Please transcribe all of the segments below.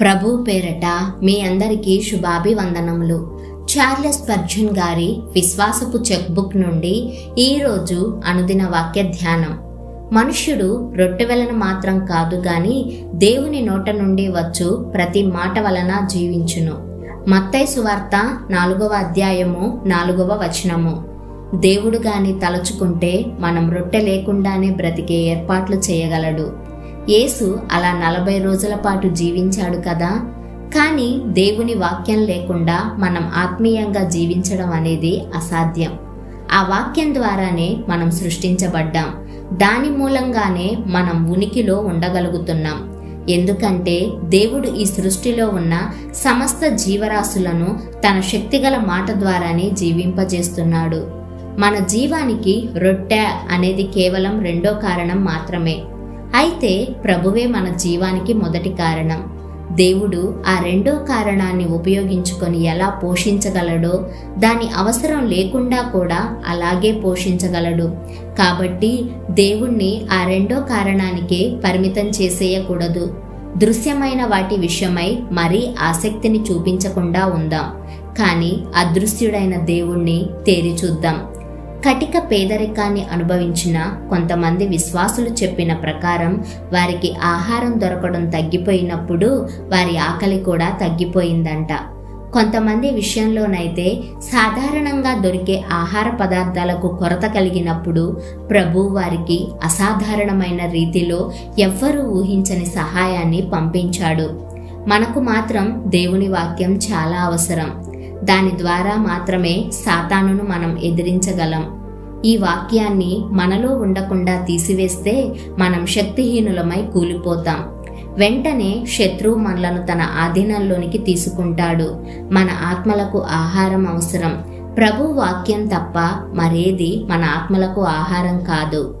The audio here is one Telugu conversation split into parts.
ప్రభు పేరట మీ అందరికీ శుభాభివందనములు. చార్లెస్ పర్జున్ గారి విశ్వాసపు చెక్బుక్ నుండి ఈరోజు అనుదిన వాక్య ధ్యానం. మనుష్యుడు రొట్టె వలన మాత్రం కాదు గాని దేవుని నోట నుండి వచ్చు ప్రతి మాట వలన జీవించును. మత్తై సువార్త నాలుగవ అధ్యాయము నాలుగవ వచనము. దేవుడు గాని తలుచుకుంటే మనం రొట్టె లేకుండానే బ్రతికే ఏర్పాట్లు చేయగలడు. యేసు అలా నలభై రోజుల పాటు జీవించాడు కదా? కానీ దేవుని వాక్యం లేకుండా మనం ఆత్మీయంగా జీవించడం అనేది అసాధ్యం. ఆ వాక్యం ద్వారానే మనం సృష్టించబడ్డాం. దాని మూలంగానే మనం ఉనికిలో ఉండగలుగుతున్నాం. ఎందుకంటే దేవుడు ఈ సృష్టిలో ఉన్న సమస్త జీవరాశులను తన శక్తిగల మాట ద్వారానే జీవింపజేస్తున్నాడు. మన జీవానికి రొట్టె అనేది కేవలం రెండో కారణం మాత్రమే. అయితే ప్రభువే మన జీవానికి మొదటి కారణం. దేవుడు ఆ రెండో కారణాన్ని ఉపయోగించుకొని ఎలా పోషించగలడో దాని అవసరం లేకుండా కూడా అలాగే పోషించగలడు. కాబట్టి దేవుణ్ణి ఆ రెండో కారణానికే పరిమితం చేసేయకూడదు. దృశ్యమైన వాటి విషయమై మరీ ఆసక్తిని చూపించకుండా ఉందాం. కానీ అదృశ్యుడైన దేవుణ్ణి తేరి చూద్దాం. కటిక పేదరికాన్ని అనుభవించిన కొంతమంది విశ్వాసులు చెప్పిన ప్రకారం వారికి ఆహారం దొరకడం తగ్గిపోయినప్పుడు వారి ఆకలి కూడా తగ్గిపోయిందంట. కొంతమంది విషయంలోనైతే సాధారణంగా దొరికే ఆహార పదార్థాలకు కొరత కలిగినప్పుడు ప్రభు వారికి అసాధారణమైన రీతిలో ఎవ్వరూ ఊహించని సహాయాన్ని పంపించాడు. మనకు మాత్రం దేవుని వాక్యం చాలా అవసరం. దాని ద్వారా మాత్రమే సాతానును మనం ఎదిరించగలం. ఈ వాక్యాన్ని మనలో ఉండకుండా తీసివేస్తే మనం శక్తిహీనులమై కూలిపోతాం. వెంటనే శత్రువు మనలను తన ఆధీనంలోనికి తీసుకుంటాడు. మన ఆత్మలకు ఆహారం అవసరం. ప్రభు వాక్యం తప్ప మరేది మన ఆత్మలకు ఆహారం కాదు.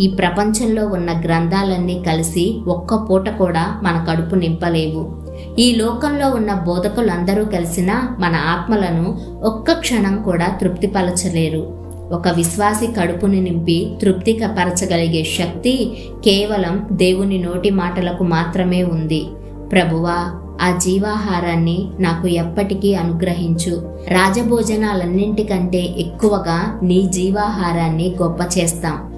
ఈ ప్రపంచంలో ఉన్న గ్రంథాలన్నీ కలిసి ఒక్క పూట కూడా మన కడుపు నింపలేవు. ఈ లోకంలో ఉన్న బోధకులందరూ కలిసిన మన ఆత్మలను ఒక్క క్షణం కూడా తృప్తిపరచలేరు. ఒక విశ్వాసి కడుపుని నింపి తృప్తికపరచగలిగే శక్తి కేవలం దేవుని నోటి మాటలకు మాత్రమే ఉంది. ప్రభువా ఆ జీవాహారాన్ని నాకు ఎప్పటికీ అనుగ్రహించు. రాజభోజనాలన్నింటికంటే ఎక్కువగా నీ జీవాహారాన్ని గొప్ప చేస్తాం